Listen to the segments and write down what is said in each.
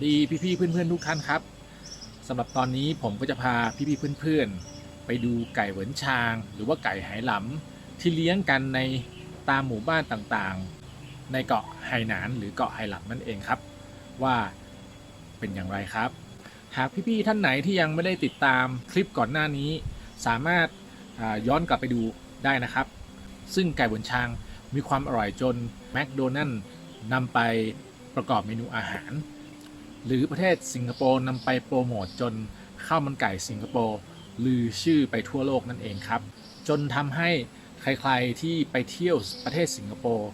สดีพี่ๆเพื่อนๆทุกท่านครับสำหรับตอนนี้ผมก็จะพาพี่ๆเพื่อนๆ ไปดูไก่เหวินชาง หรือว่าไก่ไหหลำที่เลี้ยงกันในตามหมู่บ้านต่างๆ ในเกาะไหหนานหรือเกาะไหหลำนั่นเองครับ ว่าเป็นอย่างไรครับ หากพี่ๆท่านไหนที่ยังไม่ได้ติดตามคลิปก่อนหน้านี้ สามารถย้อนกลับไปดูได้นะครับ ซึ่งไก่เหวินชางมีความอร่อยจนแมคโดนัลล์นำไปประกอบเมนูอาหาร หรือประเทศสิงคโปร์นำไปโปรโมทจนข้าวมันไก่สิงคโปร์ลือชื่อไปทั่วโลกนั่นเองครับ จนทำให้ใครๆที่ไปเที่ยวประเทศสิงคโปร์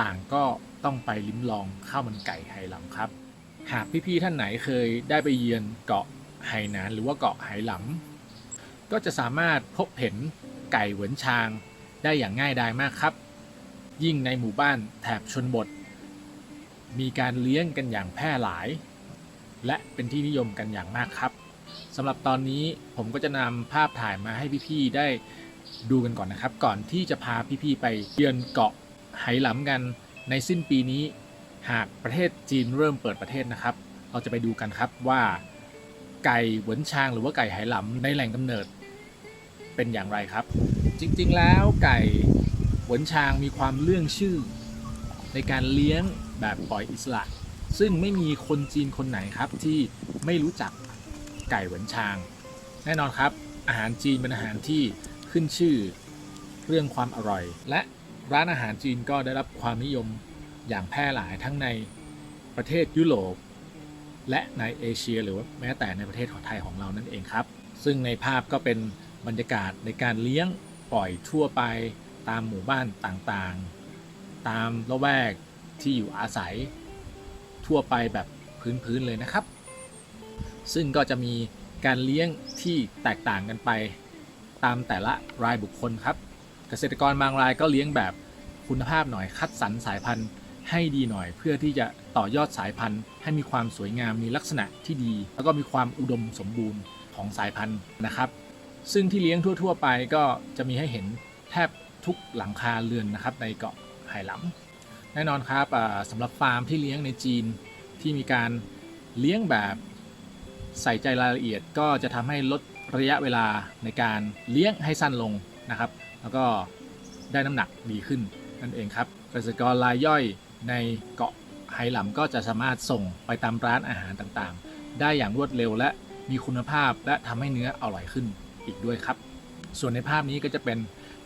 ต่างก็ต้องไปลิ้มลองข้าวมันไก่ไหหลำครับ หากพี่ๆท่านไหนเคยได้ไปเยือนเกาะไหหนานหรือว่าเกาะไหหลำก็จะสามารถพบเห็นไก่เหวินชางได้อย่างง่ายดายมากครับ ยิ่งในหมู่บ้านแถบชนบท มีการเลี้ยงกันอย่างแพร่หลาย และเป็นที่นิยมกันอย่างมากครับสำหรับตอนนี้ผมก็จะนำภาพถ่ายมาให้พี่ๆได้ดูกันก่อนนะครับ ก่อนที่จะพาพี่ๆไปเยือนเกาะไหหลำกันในสิ้นปีนี้ หากประเทศจีนเริ่มเปิดประเทศนะครับ เราจะไปดูกันครับว่า ไก่หวนชางหรือว่าไก่ไหหลำในแหล่งกำเนิด เป็นอย่างไรครับ จริงๆแล้วไก่หวนชางมีความเรื่องชื่อ ในการเลี้ยง แบบปล่อยอิสระ ซึ่งไม่มีคนจีนคนไหนครับที่ไม่รู้จักไก่เหวนชาง แน่นอนครับ อาหารจีนเป็นอาหารที่ขึ้นชื่อเรื่องความอร่อย และร้านอาหารจีนก็ได้รับความนิยมอย่างแพร่หลายทั้งในประเทศยุโรป และในเอเชีย หรือว่าแม้แต่ในประเทศของไทยของเรานั่นเองครับ ซึ่งในภาพก็เป็นบรรยากาศในการเลี้ยงปล่อยทั่วไปตามหมู่บ้านต่างๆ ตามละแวก ที่อยู่อาศัยทั่วไปแบบพื้นๆเลยนะครับ ซึ่งก็จะมีการเลี้ยงที่แตกต่างกันไปตามแต่ละรายบุคคลครับ เกษตรกรบางรายก็เลี้ยงแบบคุณภาพหน่อยคัดสรรสายพันธุ์ให้ดีหน่อย เพื่อที่จะต่อยอดสายพันธุ์ ให้มีความสวยงามมีลักษณะที่ดี แล้วก็มีความอุดมสมบูรณ์ของสายพันธุ์นะครับ ซึ่งที่เลี้ยงทั่ว ๆ ไปก็จะมีให้เห็นแทบทุกหลังคาเรือนนะครับในเกาะไหหลำ แน่นอนครับสำหรับฟาร์มที่เลี้ยงในจีนที่มีการเลี้ยงแบบใส่ใจรายละเอียดก็จะทำให้ลดระยะเวลาในการเลี้ยงให้สั้นลงนะครับ แล้วก็ได้น้ำหนักดีขึ้นนั่นเองครับเกษตรกรรายย่อยในเกาะไหหลำก็จะสามารถส่งไปตามร้านอาหารต่างๆ ได้อย่างรวดเร็วและมีคุณภาพและทำให้เนื้ออร่อยขึ้นอีกด้วยครับ ส่วนในภาพนี้ก็จะเป็น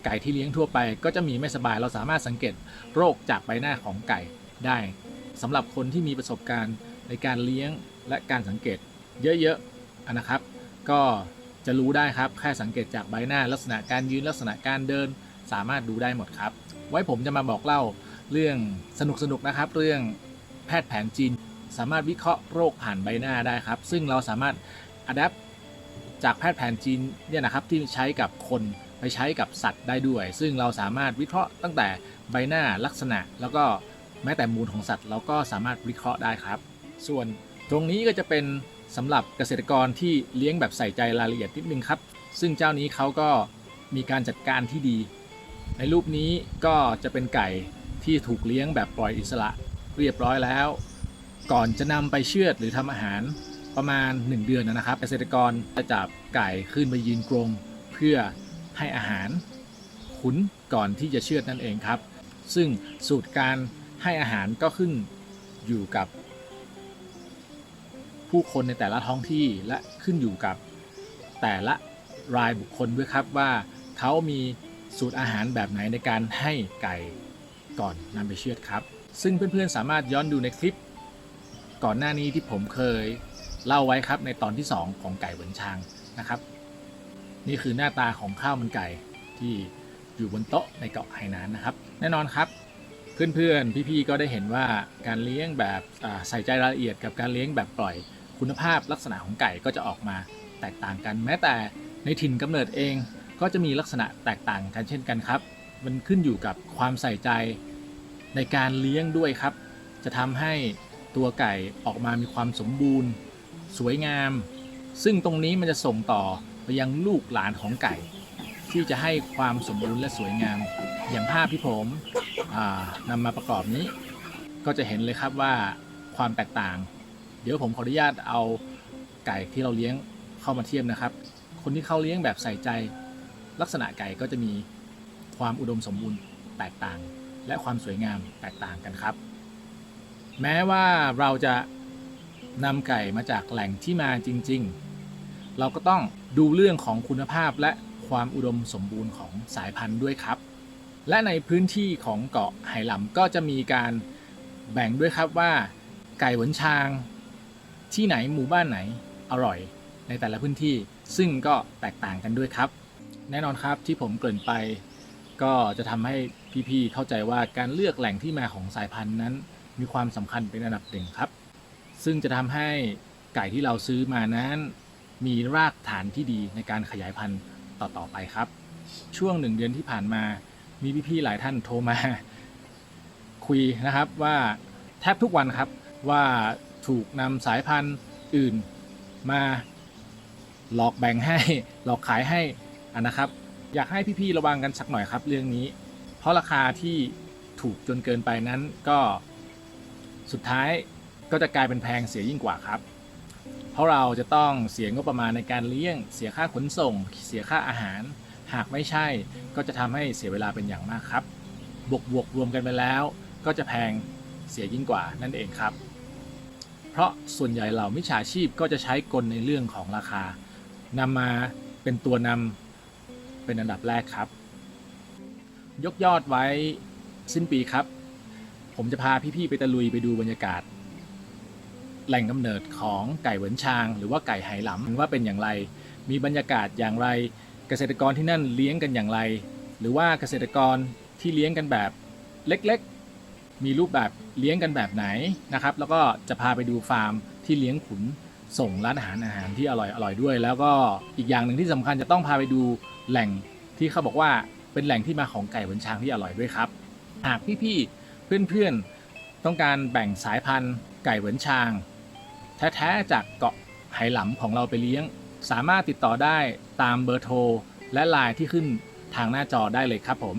ไก่ที่เลี้ยงทั่วไปก็จะมีไม่สบายเราสามารถสังเกตโรคจากใบหน้าของไก่ได้สำหรับคนที่มีประสบการณ์ในการเลี้ยงและการสังเกตเยอะๆนะครับ ก็จะรู้ได้ครับแค่สังเกตจากใบหน้าลักษณะการยืนลักษณะการเดินสามารถดูได้หมดครับ ไว้ผมจะมาบอกเล่าเรื่องสนุกๆนะครับ เรื่องแพทย์แผนจีน สามารถวิเคราะห์โรคผ่านใบหน้าได้ครับ ซึ่งเราสามารถอัดแอปจากแพทย์แผนจีนเนี่ยนะครับที่ใช้กับคน ไปใช้กับสัตว์ได้ด้วย ซึ่งเราสามารถวิเคราะห์ตั้งแต่ใบหน้าลักษณะ แล้วก็แม้แต่มูลของสัตว์ เราก็สามารถวิเคราะห์ได้ครับ ส่วนตรงนี้ก็จะเป็นสำหรับเกษตรกรที่เลี้ยงแบบใส่ใจรายละเอียดนิดนึงครับ ซึ่งเจ้านี้เขาก็มีการจัดการที่ดี ในรูปนี้ก็จะเป็นไก่ที่ถูกเลี้ยงแบบปล่อยอิสระเรียบร้อยแล้ว ก่อนจะนำไปเชือดหรือทำอาหารประมาณ 1 เดือนนะครับ เกษตรกรจะจับไก่ขึ้นไปยืนกรงเพื่อ ให้อาหารขุนก่อนที่จะเชือดนั่นเองครับ ซึ่งสูตรการให้อาหารก็ขึ้นอยู่กับ ผู้คนในแต่ละท้องที่และขึ้นอยู่กับแต่ละรายบุคคลด้วยครับว่าเขามีสูตรอาหารแบบไหนในการให้ไก่ก่อนนำไปเชือดครับ ซึ่งเพื่อนๆสามารถย้อนดูในคลิป ก่อนหน้านี้ที่ผมเคยเล่าไว้ครับในตอนที่ 2 ของไก่เหวินชางนะครับ นี่คือหน้าตาของข้าวมันไก่ที่อยู่บนโต๊ะในเกาะไหหนานนะครับ แน่นอนครับ เพื่อนๆ พี่ๆ ก็ได้เห็นว่าการเลี้ยงแบบใส่ใจรายละเอียดกับการเลี้ยงแบบปล่อยคุณภาพลักษณะของไก่ก็จะออกมาแตกต่างกัน แม้แต่ในถิ่นกำเนิดเองก็จะมีลักษณะแตกต่างกันเช่นกันครับ มันขึ้นอยู่กับความใส่ใจในการเลี้ยงด้วยครับ จะทำให้ตัวไก่ออกมามีความสมบูรณ์ สวยงาม ซึ่งตรงนี้มันจะส่งต่อ ไปยังลูกหลานของไก่ ที่จะให้ความสมบูรณ์และสวยงาม อย่างภาพที่ผมนำมาประกอบนี้ ก็จะเห็นเลยครับว่าความแตกต่าง เดี๋ยวผมขออนุญาตเอาไก่ที่เราเลี้ยงเข้ามาเทียบนะครับ คนที่เขาเลี้ยงแบบใส่ใจ ลักษณะไก่ก็จะมีความอุดมสมบูรณ์แตกต่าง และความสวยงามแตกต่างกันครับ แม้ว่าเราจะนำไก่มาจากแหล่งที่มาจริง ๆ เราก็ต้องดูเรื่องของคุณภาพและความอุดมสมบูรณ์ของสายพันธุ์ด้วยครับ และในพื้นที่ของเกาะไหหลำก็จะมีการแบ่งด้วยครับว่าไก่หวนชาง ที่ไหนหมู่บ้านไหนอร่อย ในแต่ละพื้นที่ซึ่งก็แตกต่างกันด้วยครับ แน่นอนครับที่ผมเกริ่นไป ก็จะทำให้พี่ๆเข้าใจว่าการเลือกแหล่งที่มาของสายพันธุ์นั้น มีความสำคัญเป็นอันดับหนึ่งครับ ซึ่งจะทำให้ไก่ที่เราซื้อมานั้น มีรากฐานที่ดีในการขยายพันธุ์ต่อๆไปครับ ช่วงหนึ่งเดือนที่ผ่านมา มีพี่ๆหลายท่านโทรมา คุยนะครับว่าแทบทุกวันครับว่าถูกนำสายพันธุ์อื่นมาหลอกแบ่งให้หลอกขายให้อะนะครับ อยากให้พี่ๆระวังกันสักหน่อยครับเรื่องนี้ เพราะราคาที่ถูกจนเกินไปนั้นก็สุดท้ายก็จะกลายเป็นแพงเสียยิ่งกว่าครับ เพราะเราจะต้องเสียงบประมาณในการเลี้ยง เสียค่าขนส่ง เสียค่าอาหาร หากไม่ใช่ ก็จะทำให้เสียเวลาเป็นอย่างมากครับ บวกบวกรวมกันไปแล้ว ก็จะแพงเสียยิ่งกว่านั่นเองครับ เพราะส่วนใหญ่เหล่ามิจฉาชีพก็จะใช้กลในเรื่องของราคานำมาเป็นตัวนำเป็นอันดับแรกครับ ยกยอดไว้สิ้นปีครับ ผมจะพาพี่ๆไปตะลุยไปดูบรรยากาศ แหล่งกำเนิดของไก่เหวินชาง หรือว่าไก่ไหหลำว่าเป็นอย่างไร มีบรรยากาศอย่างไร เกษตรกรที่นั่นเลี้ยงกันอย่างไร หรือว่าเกษตรกรที่เลี้ยงกันแบบเล็กๆ มีรูปแบบเลี้ยงกันแบบไหนนะครับ แล้วก็จะพาไปดูฟาร์มที่เลี้ยงขุนส่งร้านอาหารอาหารที่อร่อยอร่อยด้วย แล้วก็อีกอย่างหนึ่งที่สำคัญจะต้องพาไปดูแหล่งที่เขาบอกว่าเป็นแหล่งที่มาของไก่เหวินชางที่อร่อยด้วยครับ หากพี่ๆเพื่อนๆต้องการแบ่งสายพันธุ์ไก่เหวินชาง แท้ๆจากเกาะไหหลำของเราไปเลี้ยง สามารถติดต่อได้ตามเบอร์โทร และไลน์ที่ขึ้นทางหน้าจอได้เลยครับผม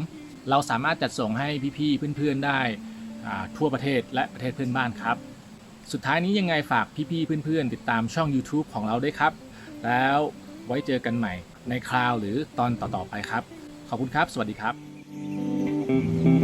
เราสามารถจัดส่งให้พี่ๆเพื่อนๆได้ทั่วประเทศและประเทศเพื่อนบ้านครับ สุดท้ายนี้ยังไงฝากพี่ๆเพื่อนๆ ติดตามช่อง YouTube ของเราด้วยครับ แล้วไว้เจอกันใหม่ในคราวหรือตอนต่อๆไปครับ ขอบคุณครับ สวัสดีครับ